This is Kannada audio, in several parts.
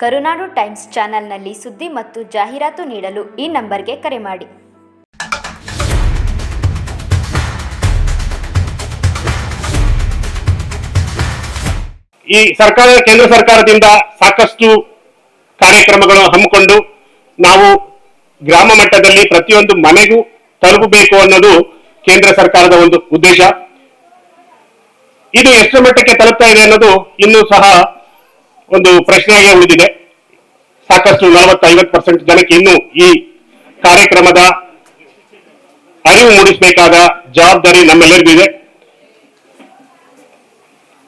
ಕರುನಾಡು ಟೈಮ್ಸ್ ಚಾನೆಲ್ನಲ್ಲಿ ಸುದ್ದಿ ಮತ್ತು ಜಾಹೀರಾತು ನೀಡಲು ಈ ನಂಬರ್ಗೆ ಕರೆ ಮಾಡಿ. ಈ ಸರ್ಕಾರ, ಕೇಂದ್ರ ಸರ್ಕಾರದಿಂದ ಸಾಕಷ್ಟು ಕಾರ್ಯಕ್ರಮಗಳು ಹಮ್ಮಿಕೊಂಡು ನಾವು ಗ್ರಾಮ ಮಟ್ಟದಲ್ಲಿ ಪ್ರತಿಯೊಂದು ಮನೆಗೂ ತಲುಪಬೇಕು ಅನ್ನೋದು ಕೇಂದ್ರ ಸರ್ಕಾರದ ಒಂದು ಉದ್ದೇಶ. ಇದು ಎಷ್ಟು ಮಟ್ಟಕ್ಕೆ ತಲುಪ್ತಾ ಇದೆ ಅನ್ನೋದು ಇನ್ನೂ ಸಹ ಒಂದು ಪ್ರಶ್ನೆಯಾಗಿ ಉಳಿದಿದೆ. ಸಾಕಷ್ಟು ನಲವತ್ತು ಐವತ್ತು ಪರ್ಸೆಂಟ್ ಜನಕ್ಕೆ ಇನ್ನೂ ಈ ಕಾರ್ಯಕ್ರಮದ ಅರಿವು ಮೂಡಿಸಬೇಕಾದ ಜವಾಬ್ದಾರಿ ನಮ್ಮೆಲ್ಲರಿಗೂ ಇದೆ.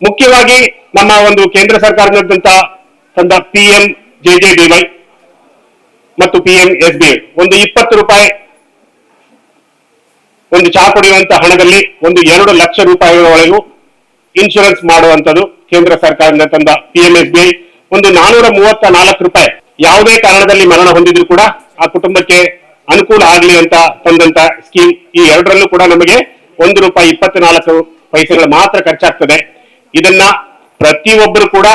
ಮುಖ್ಯವಾಗಿ ನಮ್ಮ ಒಂದು ಕೇಂದ್ರ ಸರ್ಕಾರದಂತ ತಂದ ಪಿ ಎಂ ಜೆ ಮತ್ತು ಪಿ ಎಂ ಎಸ್ ಬಿ ಒಂದು ಇಪ್ಪತ್ತು ರೂಪಾಯಿ ಒಂದು ಚಹಾ ಕುಡಿಯುವಂತ ಹಣದಲ್ಲಿ ಒಂದು ಎರಡು ಲಕ್ಷ ರೂಪಾಯಿಗಳವರೆಗೂ ಇನ್ಶೂರೆನ್ಸ್ ಮಾಡುವಂತದ್ದು ಕೇಂದ್ರ ಸರ್ಕಾರದಿಂದ ತಂದ ಪಿ ಎಂ ಎಸ್ ಬಿ ಒಂದು ನಾನೂರ ಮೂವತ್ತ ನಾಲ್ಕು ರೂಪಾಯಿ ಯಾವುದೇ ಕಾರಣದಲ್ಲಿ ಮರಣ ಹೊಂದಿದ್ರು ಕೂಡ ಆ ಕುಟುಂಬಕ್ಕೆ ಅನುಕೂಲ ಆಗಲಿ ಅಂತ ತಂದಂತ ಸ್ಕೀಮ್ ಈ ಎರಡರಲ್ಲೂ ಕೂಡ ನಮಗೆ ಒಂದು ರೂಪಾಯಿ ಇಪ್ಪತ್ನಾಲ್ಕು ಪೈಸೆಗಳು ಮಾತ್ರ ಖರ್ಚಾಗ್ತದೆ. ಇದನ್ನ ಪ್ರತಿಯೊಬ್ಬರು ಕೂಡ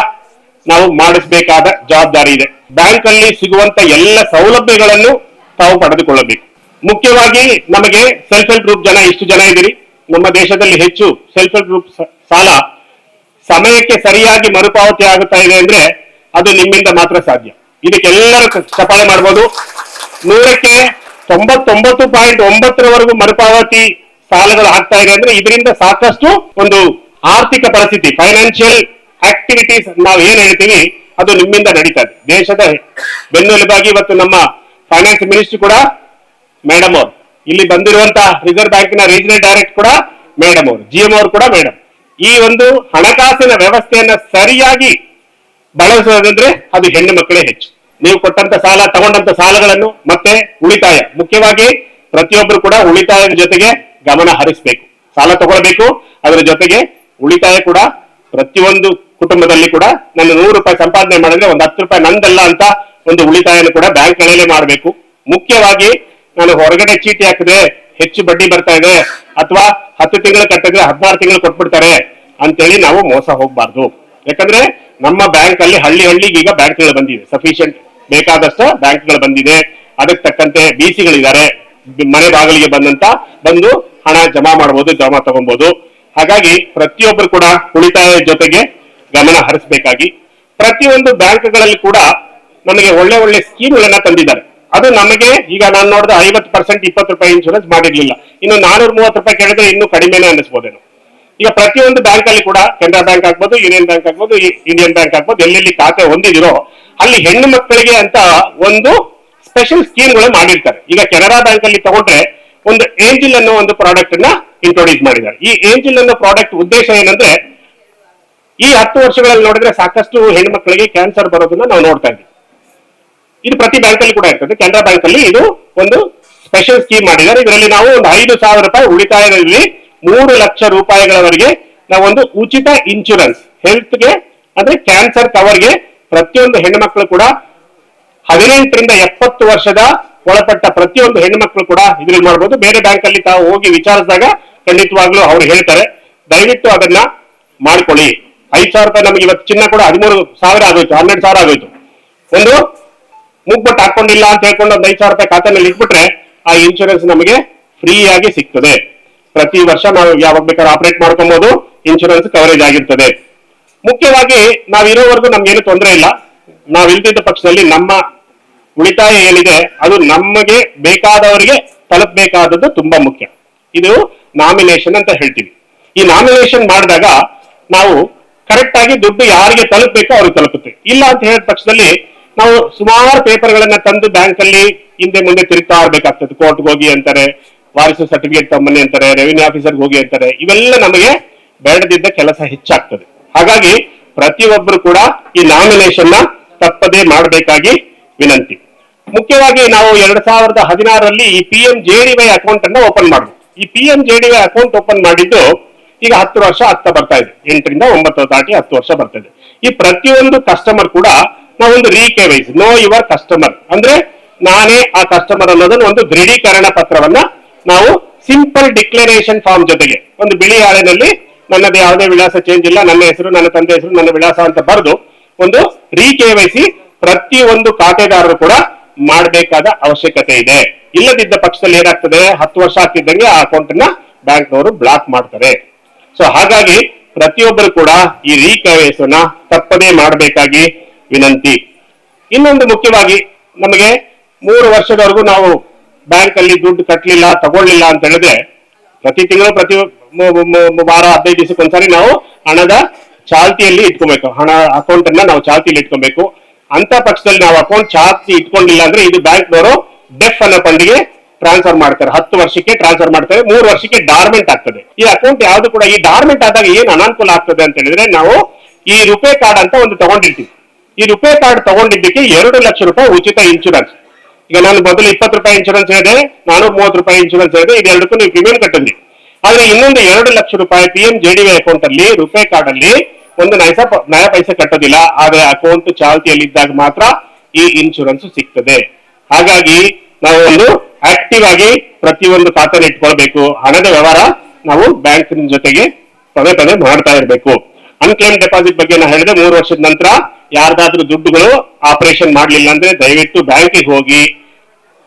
ನಾವು ಮಾಡಿಸಬೇಕಾದ ಜವಾಬ್ದಾರಿ ಇದೆ. ಬ್ಯಾಂಕ್ ಅಲ್ಲಿ ಸಿಗುವಂತ ಎಲ್ಲ ಸೌಲಭ್ಯಗಳನ್ನು ತಾವು ಪಡೆದುಕೊಳ್ಳಬೇಕು. ಮುಖ್ಯವಾಗಿ ನಮಗೆ ಸೆಲ್ಫ್ ಹೆಲ್ಪ್ ಗ್ರೂಪ್ ಜನ, ಇಷ್ಟು ಜನ ಇದ್ದೀರಿ. ನಮ್ಮ ದೇಶದಲ್ಲಿ ಹೆಚ್ಚು ಸೆಲ್ಫ್ ಹೆಲ್ಪ್ ಗ್ರೂಪ್ ಸಾಲ ಸಮಯಕ್ಕೆ ಸರಿಯಾಗಿ ಮರುಪಾವತಿ ಆಗುತ್ತಾ ಇದೆ ಅಂದ್ರೆ ಅದು ನಿಮ್ಮಿಂದ ಮಾತ್ರ ಸಾಧ್ಯ. ಇದಕ್ಕೆಲ್ಲರೂ ಚಪಾಳೆ ಮಾಡ್ಬೋದು. ನೂರಕ್ಕೆ ತೊಂಬತ್ತೊಂಬತ್ತು ಪಾಯಿಂಟ್ ಒಂಬತ್ತರವರೆಗೂ ಮರುಪಾವತಿ ಸಾಲಗಳು ಆಗ್ತಾ ಇದೆ ಅಂದ್ರೆ ಇದರಿಂದ ಸಾಕಷ್ಟು ಒಂದು ಆರ್ಥಿಕ ಪರಿಸ್ಥಿತಿ ಫೈನಾನ್ಷಿಯಲ್ ಆಕ್ಟಿವಿಟೀಸ್ ನಾವು ಏನ್ ಹೇಳ್ತೀವಿ, ಅದು ನಿಮ್ಮಿಂದ ನಡೀತಾ ಇದೆ. ದೇಶದ ಬೆನ್ನೆಲುಬಾಗಿ ಇವತ್ತು ನಮ್ಮ ಫೈನಾನ್ಸ್ ಮಿನಿಸ್ಟರ್ ಕೂಡ ಮೇಡಮ್ ಅವರು. ಇಲ್ಲಿ ಬಂದಿರುವಂತ ರಿಸರ್ವ್ ಬ್ಯಾಂಕಿನ ರೀಜನಲ್ ಡೈರೆಕ್ಟ್ ಕೂಡ ಮೇಡಮ್ ಅವರು ಜಿ ಎಂ ಅವರು ಕೂಡ ಮೇಡಮ್. ಈ ಒಂದು ಹಣಕಾಸಿನ ವ್ಯವಸ್ಥೆಯನ್ನ ಸರಿಯಾಗಿ ಬಳಸೋದಂದ್ರೆ ಅದು ಹೆಣ್ಣು ಮಕ್ಕಳೇ ಹೆಚ್ಚು. ನೀವು ಕೊಟ್ಟಂತ ಸಾಲ, ತಗೊಂಡಂತ ಸಾಲಗಳನ್ನು ಮತ್ತೆ ಉಳಿತಾಯ. ಮುಖ್ಯವಾಗಿ ಪ್ರತಿಯೊಬ್ಬರು ಕೂಡ ಉಳಿತಾಯದ ಜೊತೆಗೆ ಗಮನ ಹರಿಸಬೇಕು. ಸಾಲ ತಗೊಳ್ಬೇಕು, ಅದರ ಜೊತೆಗೆ ಉಳಿತಾಯ ಕೂಡ ಪ್ರತಿಯೊಂದು ಕುಟುಂಬದಲ್ಲಿ ಕೂಡ ನನ್ನ ನೂರು ರೂಪಾಯಿ ಸಂಪಾದನೆ ಮಾಡಿದ್ರೆ ಒಂದು ಹತ್ತು ರೂಪಾಯಿ ನಂದಲ್ಲ ಅಂತ ಒಂದು ಉಳಿತಾಯನ ಕೂಡ ಬ್ಯಾಂಕ್ಗಳಲ್ಲೇ ಮಾಡಬೇಕು. ಮುಖ್ಯವಾಗಿ ನಾನು ಹೊರಗಡೆ ಚೀಟಿ ಹಾಕಿದ್ರೆ ಹೆಚ್ಚು ಬಡ್ಡಿ ಬರ್ತಾ ಇದೆ. ಅಥವಾ ಹತ್ತು ತಿಂಗಳು ಕಟ್ಟಿದ್ರೆ ಹದಿನಾರು ತಿಂಗಳು ಕೊಟ್ಬಿಡ್ತಾರೆ ಅಂತೇಳಿ ನಾವು ಮೋಸ ಹೋಗ್ಬಾರ್ದು. ಯಾಕಂದ್ರೆ ನಮ್ಮ ಬ್ಯಾಂಕ್ ಅಲ್ಲಿ ಹಳ್ಳಿ ಹಳ್ಳಿಗೆ ಈಗ ಬ್ಯಾಂಕ್ಗಳು ಬಂದಿದೆ ಸಫಿಶಿಯಂಟ್ ಬೇಕಾದಷ್ಟು ಬ್ಯಾಂಕ್ಗಳು ಬಂದಿದೆ. ಅದಕ್ಕೆ ತಕ್ಕಂತೆ ಬಿ ಸಿಗಳಿದ್ದಾರೆ. ಮನೆ ಬಾಗಿಲಿಗೆ ಬಂದಂತ ಬಂದು ಹಣ ಜಮಾ ಮಾಡಬಹುದು ಜಮಾ ತಗೊಬಹುದು ಹಾಗಾಗಿ ಪ್ರತಿಯೊಬ್ಬರು ಕೂಡ ಉಳಿತಾಯ ಜೊತೆಗೆ ಗಮನ ಹರಿಸಬೇಕಾಗಿ ಪ್ರತಿಯೊಂದು ಬ್ಯಾಂಕ್ಗಳಲ್ಲಿ ಕೂಡ ನಮಗೆ ಒಳ್ಳೆ ಒಳ್ಳೆ ಸ್ಕೀಮ್ಗಳನ್ನ ತಂದಿದ್ದಾರೆ. ಅದು ನಮಗೆ, ಈಗ ನಾನು ನೋಡಿದ ಐವತ್ತು ಪರ್ಸೆಂಟ್ ಇಪ್ಪತ್ತು ರೂಪಾಯಿ ಇನ್ಶೂರೆನ್ಸ್ ಮಾಡಿರ್ಲಿಲ್ಲ. ಇನ್ನು ನಾನೂರ ಮೂವತ್ತು ರೂಪಾಯಿ ಕೇಳಿದ್ರೆ ಇನ್ನೂ ಕಡಿಮೆನೇ ಅನಿಸ್ಬೋದೇನು ಈಗ ಪ್ರತಿಯೊಂದು ಬ್ಯಾಂಕ್ ಅಲ್ಲಿ ಕೂಡ ಕೆನರಾ ಬ್ಯಾಂಕ್ ಆಗ್ಬೋದು, ಯೂನಿಯನ್ ಬ್ಯಾಂಕ್ ಆಗ್ಬೋದು ಇಂಡಿಯನ್ ಬ್ಯಾಂಕ್ ಆಗ್ಬೋದು, ಎಲ್ಲೆಲ್ಲಿ ಖಾತೆ ಹೊಂದಿದಿರೋ, ಅಲ್ಲಿ ಹೆಣ್ಣು ಮಕ್ಕಳಿಗೆ ಅಂತ ಒಂದು ಸ್ಪೆಷಲ್ ಸ್ಕೀಮ್ಗಳು ಮಾಡಿರ್ತಾರೆ. ಈಗ ಕೆನರಾ ಬ್ಯಾಂಕ್ ಅಲ್ಲಿ ತಗೊಂಡ್ರೆ ಒಂದು ಏಂಜಿಲ್ ಅನ್ನೋ ಒಂದು ಪ್ರಾಡಕ್ಟ್ ಅನ್ನ ಇಂಟ್ರೊಡ್ಯೂಸ್ ಮಾಡಿದ್ದಾರೆ. ಈ ಏಂಜಿಲ್ ಅನ್ನೋ ಪ್ರಾಡಕ್ಟ್ ಉದ್ದೇಶ ಏನಂದ್ರೆ, ಈ ಹತ್ತು ವರ್ಷಗಳಲ್ಲಿ ನೋಡಿದ್ರೆ ಸಾಕಷ್ಟು ಹೆಣ್ಮಕ್ಳಿಗೆ ಕ್ಯಾನ್ಸರ್ ಬರೋದನ್ನ ನಾವು ನೋಡ್ತಾ ಇದ್ದೀವಿ. ಇದು ಪ್ರತಿ ಬ್ಯಾಂಕ್ ಅಲ್ಲಿ ಕೂಡ ಇರ್ತದೆ. ಕೆನರಾ ಬ್ಯಾಂಕ್ ಅಲ್ಲಿ ಇದು ಒಂದು ಸ್ಪೆಷಲ್ ಸ್ಕೀಮ್ ಮಾಡಿದ್ದಾರೆ. ಇದರಲ್ಲಿ ನಾವು ಒಂದು ಐದು ಸಾವಿರ ರೂಪಾಯಿ ಉಳಿತಾಯದಲ್ಲಿ ಮೂರು ಲಕ್ಷ ರೂಪಾಯಿಗಳವರೆಗೆ ನಾವೊಂದು ಉಚಿತ ಇನ್ಶೂರೆನ್ಸ್ ಹೆಲ್ತ್ಗೆ ಅಂದ್ರೆ ಕ್ಯಾನ್ಸರ್ ಕವರ್ಗೆ ಪ್ರತಿಯೊಂದು ಹೆಣ್ಣುಮಕ್ಕಳು ಕೂಡ ಹದಿನೆಂಟರಿಂದ ಎಪ್ಪತ್ತು ವರ್ಷದ ಒಳಪಟ್ಟ ಪ್ರತಿಯೊಂದು ಹೆಣ್ಣುಮಕ್ಕಳು ಕೂಡ ಇದ್ರಲ್ಲಿ ಮಾಡ್ಬೋದು ಬೇರೆ ಬ್ಯಾಂಕ್ ಅಲ್ಲಿ ತಾವು ಹೋಗಿ ವಿಚಾರಿಸಿದಾಗ ಖಂಡಿತವಾಗ್ಲೂ ಅವ್ರು ಹೇಳ್ತಾರೆ. ದಯವಿಟ್ಟು ಅದನ್ನ ಮಾಡ್ಕೊಳ್ಳಿ. ಐದು ಸಾವಿರ ರೂಪಾಯಿ ನಮಗೆ ಇವತ್ತು ಚಿನ್ನ ಕೂಡ ಹದಿಮೂರು ಸಾವಿರ ಆಗೋಯ್ತು ಹನ್ನೆರಡು ಸಾವಿರ ಆಗೋಯ್ತು ಒಂದು ಮುಗ್ಬಟ್ಟು ಹಾಕೊಂಡಿಲ್ಲ ಅಂತ ಹೇಳ್ಕೊಂಡು ಒಂದ್ ಐದು ಸಾವಿರ ರೂಪಾಯಿ ಖಾತೆನಲ್ಲಿ ಇಟ್ಬಿಟ್ರೆ ಆ ಇನ್ಶೂರೆನ್ಸ್ ನಮಗೆ ಫ್ರೀ ಆಗಿ ಸಿಗ್ತದೆ. ಪ್ರತಿ ವರ್ಷ ನಾವು ಯಾವಾಗ ಬೇಕಾದ್ರೆ ಆಪರೇಟ್ ಮಾಡ್ಕೊಬಹುದು ಇನ್ಶೂರೆನ್ಸ್ ಕವರೇಜ್ ಆಗಿರ್ತದೆ. ಮುಖ್ಯವಾಗಿ ನಾವು ಇರೋವರೆಗೂ ನಮ್ಗೇನು ತೊಂದರೆ ಇಲ್ಲ. ನಾವು ಇಲ್ದಿದ್ದ ಪಕ್ಷದಲ್ಲಿ ನಮ್ಮ ಉಳಿತಾಯ ಏನಿದೆ, ಅದು ನಮಗೆ ಬೇಕಾದವರಿಗೆ ತಲುಪಬೇಕಾದದ್ದು ತುಂಬಾ ಮುಖ್ಯ. ಇದು ನಾಮಿನೇಷನ್ ಅಂತ ಹೇಳ್ತೀವಿ. ಈ ನಾಮಿನೇಷನ್ ಮಾಡಿದಾಗ ನಾವು ಕರೆಕ್ಟ್ ಆಗಿ ದುಡ್ಡು ಯಾರಿಗೆ ತಲುಪಬೇಕೋ ಅವ್ರಿಗೆ ತಲುಪುತ್ತೆ. ಇಲ್ಲ ಅಂತ ಹೇಳಿದ ಪಕ್ಷದಲ್ಲಿ ನಾವು ಸುಮಾರು ಪೇಪರ್ಗಳನ್ನ ತಂದು ಬ್ಯಾಂಕ್ ಅಲ್ಲಿ ಹಿಂದೆ ಮುಂದೆ ತಿರುಗ್ತಾ ಇರ್ಬೇಕಾಗ್ತದೆ. ಕೋರ್ಟ್ಗೆ ಹೋಗಿ ಅಂತಾರೆ, ವಾರಿಸು ಸರ್ಟಿಫಿಕೇಟ್ ತಮ್ಮನೆ ಅಂತಾರೆ, ರೆವಿನ್ಯೂ ಆಫೀಸರ್ಗೆ ಹೋಗಿ ಅಂತಾರೆ. ಇವೆಲ್ಲ ನಮಗೆ ಬೇಡದಿದ್ದ ಕೆಲಸ ಹೆಚ್ಚಾಗ್ತದೆ. ಹಾಗಾಗಿ ಪ್ರತಿಯೊಬ್ಬರು ಕೂಡ ಈ ನಾಮಿನೇಷನ್ನ ತಪ್ಪದೇ ಮಾಡಬೇಕಾಗಿ ವಿನಂತಿ. ಮುಖ್ಯವಾಗಿ ನಾವು ಎರಡ್ ಸಾವಿರದ ಹದಿನಾರರಲ್ಲಿ ಈ P M J D Y account ಅನ್ನ ಓಪನ್ ಮಾಡಿದ್ವಿ. ಈ P M J D Y account open ಮಾಡಿದ್ದು ಈಗ ಹತ್ತು ವರ್ಷ ಆಗ್ತಾ ಬರ್ತಾ ಇದೆ. ಎಂಟರಿಂದ ಒಂಬತ್ತು ದಾಟಿ ಹತ್ತು ವರ್ಷ ಬರ್ತಾ ಇದೆ ಈ ಪ್ರತಿಯೊಂದು ಕಸ್ಟಮರ್ ಕೂಡ ನಾವೊಂದು ರೀ ನೋ ಯುವರ್ ಕಸ್ಟಮರ್ ಅಂದ್ರೆ ನಾನೇ ಆ ಕಸ್ಟಮರ್ ಅನ್ನೋದನ್ನ ಒಂದು ದೃಢೀಕರಣ ಪತ್ರವನ್ನ ನಾವು ಸಿಂಪಲ್ ಡಿಕ್ಲರೇಷನ್ ಫಾರ್ಮ್ ಜೊತೆಗೆ, ಒಂದು ಬಿಳಿ ಹಾಳೆನಲ್ಲಿ ನನ್ನದು ಯಾವುದೇ ವಿಳಾಸ ಚೇಂಜ್ ಇಲ್ಲ, ನನ್ನ ಹೆಸರು, ನನ್ನ ತಂದೆ ಹೆಸರು, ನನ್ನ ವಿಳಾಸ ಅಂತ ಬರೆದು ಒಂದು ರೀ ಕೆ ವೈ ಸಿ ಪ್ರತಿಯೊಂದು ಖಾತೆದಾರರು ಕೂಡ ಮಾಡಬೇಕಾದ ಅವಶ್ಯಕತೆ ಇದೆ. ಇಲ್ಲದಿದ್ದ ಪಕ್ಷದಲ್ಲಿ ಏನಾಗ್ತದೆ? ಹತ್ತು ವರ್ಷ ಆಗ್ತಿದ್ದಂಗೆ ಆ ಅಕೌಂಟ್ನ ಬ್ಯಾಂಕ್ನವರು ಬ್ಲಾಕ್ ಮಾಡ್ತಾರೆ. ಸೊ ಹಾಗಾಗಿ ಪ್ರತಿಯೊಬ್ಬರು ಕೂಡ ಈ ರೀಕವೇಸನ್ನ ತಪ್ಪದೇ ಮಾಡಬೇಕಾಗಿ ವಿನಂತಿ. ಇನ್ನೊಂದು ಮುಖ್ಯವಾಗಿ ನಮಗೆ ಮೂರು ವರ್ಷದವರೆಗೂ ನಾವು ಬ್ಯಾಂಕ್ ಅಲ್ಲಿ ದುಡ್ಡು ಕಟ್ಟಲಿಲ್ಲ ತಗೊಳ್ಳಿಲ್ಲ ಅಂತ ಹೇಳಿದ್ರೆ ಪ್ರತಿ ತಿಂಗಳು, ಪ್ರತಿ ವಾರ ಹದಿನೈದು ದಿವಸಕ್ಕೊಂದ್ಸರಿ ನಾವು ಹಣದ ಚಾಲ್ತಿಯಲ್ಲಿ ಇಟ್ಕೊಬೇಕು. ಹಣ ಅಕೌಂಟ್ ಅನ್ನ ನಾವು ಚಾಲ್ತಿಯಲ್ಲಿ ಇಟ್ಕೊಬೇಕು. ಅಂತ ಪಕ್ಷದಲ್ಲಿ ನಾವು ಅಕೌಂಟ್ ಚಾಲ್ತಿ ಇಟ್ಕೊಂಡಿಲ್ಲ ಅಂದ್ರೆ ಇದು ಬ್ಯಾಂಕ್ನವರು ಡೆಫ್ ಅನ್ನೋ ಫಂಡಿಗೆ ಟ್ರಾನ್ಸ್ಫರ್ ಮಾಡ್ತಾರೆ. ಹತ್ತು ವರ್ಷಕ್ಕೆ ಟ್ರಾನ್ಸ್ಫರ್ ಮಾಡ್ತಾರೆ. ಮೂರು ವರ್ಷಕ್ಕೆ ಡಾರ್ಮೆಂಟ್ ಆಗ್ತದೆ. ಈ ಅಕೌಂಟ್ ಯಾವ್ದು ಕೂಡ ಈ ಡಾರ್ಮೆಂಟ್ ಆದಾಗ ಏನು ಅನಾನುಕೂಲ ಆಗ್ತದೆ ಅಂತ ಹೇಳಿದ್ರೆ ನಾವು ಈ ರುಪೇ ಕಾರ್ಡ್ ಅಂತ ಒಂದು ತಗೊಂಡಿರ್ತೀವಿ. ಈ ರುಪೇ ಕಾರ್ಡ್ ತಗೊಂಡಿದ್ದಕ್ಕೆ ಎರಡು ಲಕ್ಷ ರೂಪಾಯಿ ಉಚಿತ ಇನ್ಶೂರೆನ್ಸ್ ಈಗ ನಾನು ಮೊದಲು ಇಪ್ಪತ್ತು ರೂಪಾಯಿ ಇನ್ಶೂರೆನ್ಸ್ ಹೇಳಿದೆ, ನಾನು ಮೂವತ್ತು ರೂಪಾಯಿ ಇನ್ಶೂರೆನ್ಸ್ ಹೇಳಿದೆ ಇದೆರಡಕ್ಕೂ ನೀವು ಪ್ರೀಮಿಯಂ ಕಟ್ಟಿದ್ರಿ ಆದ್ರೆ ಇನ್ನೊಂದು ಎರಡು ಲಕ್ಷ ರೂಪಾಯಿ P M J D Y account ಅಲ್ಲಿ ರುಪೇ ಕಾರ್ಡ್ ಅಲ್ಲಿ ಒಂದು ನೈಸ ನಯ ಪೈಸೆ ಕಟ್ಟೋದಿಲ್ಲ. ಆದ್ರೆ ಅಕೌಂಟ್ ಚಾಲ್ತಿಯಲ್ಲಿ ಇದ್ದಾಗ ಮಾತ್ರ ಈ ಇನ್ಶೂರೆನ್ಸ್ ಸಿಗ್ತದೆ. ಹಾಗಾಗಿ ನಾವು ಒಂದು ಆಕ್ಟಿವ್ ಆಗಿ ಪ್ರತಿಯೊಂದು ಖಾತೆನ ಇಟ್ಕೊಳ್ಬೇಕು. ಹಣದ ವ್ಯವಹಾರ ನಾವು ಬ್ಯಾಂಕಿನ ಜೊತೆಗೆ ಪದೇ ಪದೇ ಮಾಡ್ತಾ ಇರಬೇಕು. ಅನ್ಕ್ಲೇಮ್ ಡೆಪಾಸಿಟ್ ಬಗ್ಗೆ ನಾನು ಹೇಳಿದೆ, ಮೂರು ವರ್ಷದ ನಂತರ ಯಾರ್ದಾದ್ರೂ ದುಡ್ಡುಗಳು ಆಪರೇಷನ್ ಮಾಡ್ಲಿಲ್ಲ ಅಂದ್ರೆ ದಯವಿಟ್ಟು ಬ್ಯಾಂಕಿಗೆ ಹೋಗಿ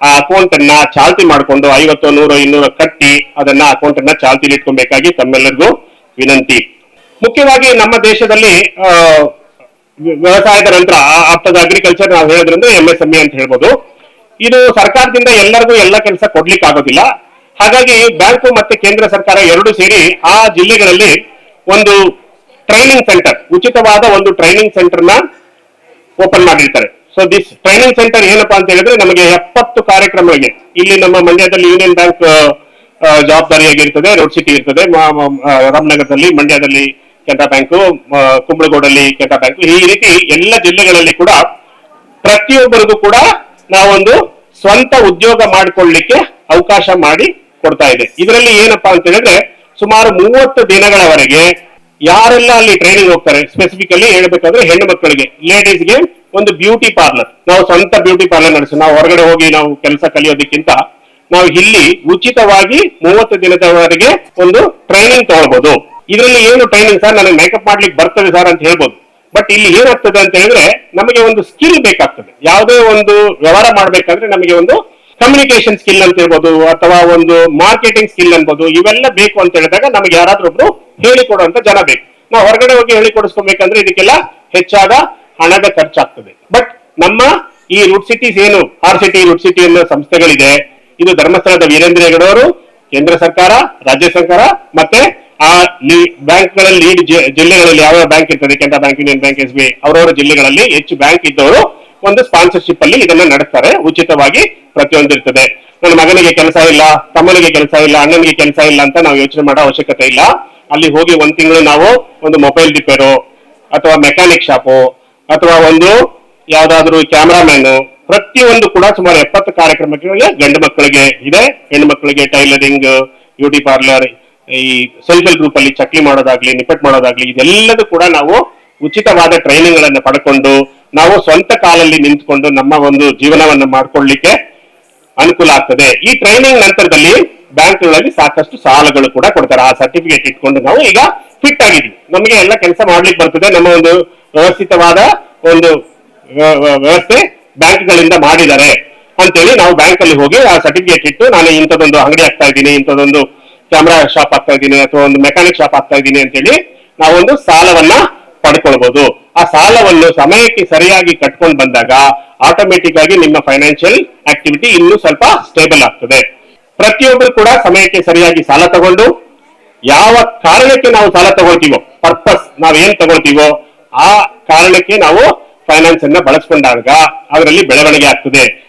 ಆ ಅಕೌಂಟ್ ಅನ್ನ ಚಾಲ್ತಿ ಮಾಡಿಕೊಂಡು ಐವತ್ತು, ನೂರು, ಇನ್ನೂರ ಕಟ್ಟಿ ಅದನ್ನ ಅಕೌಂಟ್ ಅನ್ನ ಚಾಲ್ತಿಲಿ ಇಟ್ಕೊಬೇಕಾಗಿ ತಮ್ಮೆಲ್ಲರಿಗೂ ವಿನಂತಿ. ಮುಖ್ಯವಾಗಿ ನಮ್ಮ ದೇಶದಲ್ಲಿ ವ್ಯವಸಾಯದ ನಂತರ ಆಫ್ಟರ್ ಅಗ್ರಿಕಲ್ಚರ್ ನಾವು ಹೇಳಿದ್ರಂದ್ರೆ ಎಂ ಎಸ್ ಎಂ ಇ ಅಂತ ಹೇಳ್ಬೋದು. ಇದು ಸರ್ಕಾರದಿಂದ ಎಲ್ಲರಿಗೂ ಎಲ್ಲ ಕೆಲಸ ಕೊಡ್ಲಿಕ್ಕೆ ಆಗೋದಿಲ್ಲ ಹಾಗಾಗಿ ಬ್ಯಾಂಕು ಮತ್ತೆ ಕೇಂದ್ರ ಸರ್ಕಾರ ಎರಡು ಸೇರಿ ಆ ಜಿಲ್ಲೆಗಳಲ್ಲಿ ಒಂದು ಟ್ರೈನಿಂಗ್ ಸೆಂಟರ್ ಉಚಿತವಾದ ಒಂದು ಟ್ರೈನಿಂಗ್ ಸೆಂಟರ್ನ ಓಪನ್ ಮಾಡಿರ್ತಾರೆ. ಸೊ ದಿಸ್ ಟ್ರೈನಿಂಗ್ ಸೆಂಟರ್ ಏನಪ್ಪಾ ಅಂತ ಹೇಳಿದ್ರೆ ನಮಗೆ ಎಪ್ಪತ್ತು ಕಾರ್ಯಕ್ರಮಗಳಿಗೆ ಇಲ್ಲಿ ನಮ್ಮ ಮಂಡ್ಯದಲ್ಲಿ ಯೂನಿಯನ್ ಬ್ಯಾಂಕ್ ಜವಾಬ್ದಾರಿಯಾಗಿರ್ತದೆ ರೋಡ್ ಸಿಟಿ ಇರ್ತದೆ ರಾಮನಗರದಲ್ಲಿ, ಮಂಡ್ಯದಲ್ಲಿ ಕೆನರಾ ಬ್ಯಾಂಕು ಕುಂಬಳಗೋಡಲ್ಲಿ ಕೆನರಾ ಬ್ಯಾಂಕು ಈ ರೀತಿ ಎಲ್ಲ ಜಿಲ್ಲೆಗಳಲ್ಲಿ ಕೂಡ ಪ್ರತಿಯೊಬ್ಬರಿಗೂ ಕೂಡ ನಾವೊಂದು ಸ್ವಂತ ಉದ್ಯೋಗ ಮಾಡಿಕೊಳ್ಳಿಕ್ಕೆ ಅವಕಾಶ ಮಾಡಿ ಕೊಡ್ತಾ ಇದೆ. ಇದರಲ್ಲಿ ಏನಪ್ಪಾ ಅಂತ ಹೇಳಿದ್ರೆ ಸುಮಾರು ಮೂವತ್ತು ದಿನಗಳವರೆಗೆ ಯಾರೆಲ್ಲ ಅಲ್ಲಿ ಟ್ರೈನಿಂಗ್ ಹೋಗ್ತಾರೆ ಸ್ಪೆಸಿಫಿಕಲಿ ಹೇಳ್ಬೇಕಾದ್ರೆ ಹೆಣ್ಣು ಮಕ್ಕಳಿಗೆ. ಲೇಡೀಸ್ಗೆ ಒಂದು ಬ್ಯೂಟಿ ಪಾರ್ಲರ್ ನಾವು ಸ್ವಂತ ಬ್ಯೂಟಿ ಪಾರ್ಲರ್ ನಡೆಸಿ ನಾವು ಹೊರಗಡೆ ಹೋಗಿ ನಾವು ಕೆಲಸ ಕಲಿಯೋದಕ್ಕಿಂತ ನಾವು ಇಲ್ಲಿ ಉಚಿತವಾಗಿ ಮೂವತ್ತು ದಿನದವರೆಗೆ ಒಂದು ಟ್ರೈನಿಂಗ್ ತಗೊಳ್ಬಹುದು ಇದರಲ್ಲಿ ಏನು ಟ್ರೈನಿಂಗ್ ಸರ್ ನನಗೆ ಮೇಕಪ್ ಮಾಡ್ಲಿಕ್ಕೆ ಬರ್ತದೆ ಸರ್ ಅಂತ ಹೇಳ್ಬೋದು. ಬಟ್ ಇಲ್ಲಿ ಏನಾಗ್ತದೆ ಅಂತ ಹೇಳಿದ್ರೆ ನಮಗೆ ಒಂದು ಸ್ಕಿಲ್ ಬೇಕಾಗ್ತದೆ. ಯಾವುದೇ ಒಂದು ವ್ಯವಹಾರ ಮಾಡ್ಬೇಕಾದ್ರೆ ನಮಗೆ ಒಂದು ಕಮ್ಯುನಿಕೇಶನ್ ಸ್ಕಿಲ್ ಅಂತ ಇರ್ಬೋದು ಅಥವಾ ಒಂದು ಮಾರ್ಕೆಟಿಂಗ್ ಸ್ಕಿಲ್ ಅನ್ಬೋದು ಇವೆಲ್ಲ ಬೇಕು ಅಂತ ಹೇಳಿದಾಗ ನಮಗೆ ಯಾರಾದ್ರೂ ಒಬ್ರು ಹೇಳಿಕೊಡುವಂತ ಜನ ಬೇಕು. ನಾವು ಹೊರಗಡೆ ಹೋಗಿ ಹೇಳಿಕೊಡಿಸ್ಕೊಬೇಕಂದ್ರೆ ಇದಕ್ಕೆಲ್ಲ ಹೆಚ್ಚಾದ ಹಣದ ಖರ್ಚಾಗ್ತದೆ. ಬಟ್ ನಮ್ಮ ಈ ರೂಟ್ ಸಿಟೀಸ್ ಏನು? ಆರ್ ಸಿಟಿ ರೂಟ್ ಸಿಟಿ ಅನ್ನೋ ಸಂಸ್ಥೆಗಳಿದೆ. ಇದು ಧರ್ಮಸ್ಥಳದ ವೀರೇಂದ್ರ ಹೆಗಡವರು ಕೇಂದ್ರ ಸರ್ಕಾರ, ರಾಜ್ಯ ಸರ್ಕಾರ ಮತ್ತೆ ಆ ಬ್ಯಾಂಕ್ಗಳಲ್ಲಿ ಲೀಡ್ ಜಿಲ್ಲೆಗಳಲ್ಲಿ ಯಾವ ಬ್ಯಾಂಕ್ ಇರ್ತದೆ, Canara bank, Union Bank, S B ಅವರವರ ಜಿಲ್ಲೆಗಳಲ್ಲಿ ಹೆಚ್ಚು ಬ್ಯಾಂಕ್ ಇದ್ದವರು ಒಂದು ಸ್ಪಾನ್ಸರ್ಶಿಪ್ ಅಲ್ಲಿ ಇದನ್ನ ನಡೆಸ್ತಾರೆ. ಉಚಿತವಾಗಿ ಪ್ರತಿಯೊಂದು ಇರ್ತದೆ ನನ್ನ ಮಗನಿಗೆ ಕೆಲಸ ಇಲ್ಲ, ತಮ್ಮನಿಗೆ ಕೆಲಸ ಇಲ್ಲ, ಅಣ್ಣನಿಗೆ ಕೆಲಸ ಇಲ್ಲ ಅಂತ ನಾವು ಯೋಚನೆ ಮಾಡೋ ಅವಶ್ಯಕತೆ ಇಲ್ಲ. ಅಲ್ಲಿ ಹೋಗಿ ಒಂದ್ ತಿಂಗಳು ನಾವು ಒಂದು ಮೊಬೈಲ್ ರಿಪೇರು, ಅಥವಾ ಮೆಕ್ಯಾನಿಕ್ ಶಾಪು ಅಥವಾ ಒಂದು ಯಾವ್ದಾದ್ರು ಕ್ಯಾಮ್ರಾಮ್ಯಾನು, ಪ್ರತಿಯೊಂದು ಕೂಡ ಸುಮಾರು ಎಪ್ಪತ್ತು ಕಾರ್ಯಕ್ರಮಗಳಿಗೆ ಗಂಡು ಮಕ್ಕಳಿಗೆ ಇದೆ. ಹೆಣ್ಣು ಮಕ್ಕಳಿಗೆ ಟೈಲರಿಂಗ್, ಬ್ಯೂಟಿ ಪಾರ್ಲರ್, ಈ ಸೆಲ್ಫ್ ಹೆಲ್ಪ್ ಗ್ರೂಪ್ ಅಲ್ಲಿ ಚಕ್ಲಿ ಮಾಡೋದಾಗ್ಲಿ, ನಿಪ್ಪಟ್ ಮಾಡೋದಾಗ್ಲಿ, ಇದೆಲ್ಲದೂ ಕೂಡ ನಾವು ಉಚಿತವಾದ ಟ್ರೈನಿಂಗ್ ಗಳನ್ನ ಪಡ್ಕೊಂಡು ನಾವು ಸ್ವಂತ ಕಾಲಲ್ಲಿ ನಿಂತ್ಕೊಂಡು ನಮ್ಮ ಒಂದು ಜೀವನವನ್ನ ಮಾಡ್ಕೊಳ್ಳಿಕ್ಕೆ ಅನುಕೂಲ ಆಗ್ತದೆ. ಈ ಟ್ರೈನಿಂಗ್ ನಂತರದಲ್ಲಿ ಬ್ಯಾಂಕ್ಗಳಲ್ಲಿ ಸಾಕಷ್ಟು ಸಾಲಗಳು ಕೂಡ ಕೊಡ್ತಾರೆ. ಆ ಸರ್ಟಿಫಿಕೇಟ್ ಇಟ್ಕೊಂಡು ನಾವು ಈಗ ಫಿಟ್ ಆಗಿದ್ವಿ ನಮಗೆ ಎಲ್ಲ ಕೆಲಸ ಮಾಡ್ಲಿಕ್ಕೆ ಬರ್ತದೆ. ನಮ್ಮ ಒಂದು ವ್ಯವಸ್ಥಿತವಾದ ಒಂದು ವ್ಯ- ವ್ಯ- ವ್ಯವಸ್ಥೆ ಬ್ಯಾಂಕ್ಗಳಿಂದ ಮಾಡಿದ್ದಾರೆ. ಅಂತೇಳಿ ನಾವು ಬ್ಯಾಂಕ್ ಅಲ್ಲಿ ಹೋಗಿ ಆ ಸರ್ಟಿಫಿಕೇಟ್ ಇಟ್ಟು ನಾನು ಇಂಥದೊಂದು ಅಂಗಡಿ ಆಗ್ತಾ ಇದ್ದೀನಿ, ಇಂಥದೊಂದು ಕ್ಯಾಮ್ರಾ ಶಾಪ್ ಆಗ್ತಾ ಇದ್ದೀನಿ, ಅಥವಾ ಒಂದು ಮೆಕ್ಯಾನಿಕ್ ಶಾಪ್ ಆಗ್ತಾ ಇದ್ದೀನಿ ಅಂತೇಳಿ ನಾವೊಂದು ಸಾಲವನ್ನ ಪಡ್ಕೊಳ್ಬಹುದು ಆ ಸಾಲವನ್ನು ಸಮಯಕ್ಕೆ ಸರಿಯಾಗಿ ಕಟ್ಕೊಂಡು ಬಂದಾಗ ಆಟೋಮೆಟಿಕ್ ಆಗಿ ನಿಮ್ಮ ಫೈನಾನ್ಷಿಯಲ್ ಆಕ್ಟಿವಿಟಿ ಇನ್ನೂ ಸ್ವಲ್ಪ ಸ್ಟೇಬಲ್ ಆಗ್ತದೆ. ಪ್ರತಿಯೊಬ್ಬರು ಕೂಡ ಸಮಯಕ್ಕೆ ಸರಿಯಾಗಿ ಸಾಲ ತಗೊಂಡು ಯಾವ ಕಾರಣಕ್ಕೆ ನಾವು ಸಾಲ ತಗೊಳ್ತೀವೋ ಪರ್ಪಸ್ ನಾವ್ ಏನ್ ತಗೊಳ್ತೀವೋ ಆ ಕಾರಣಕ್ಕೆ ನಾವು ಫೈನಾನ್ಸ್ ಅನ್ನ ಬಳಸ್ಕೊಂಡಾಗ ಅದರಲ್ಲಿ ಬೆಳವಣಿಗೆ ಆಗ್ತದೆ.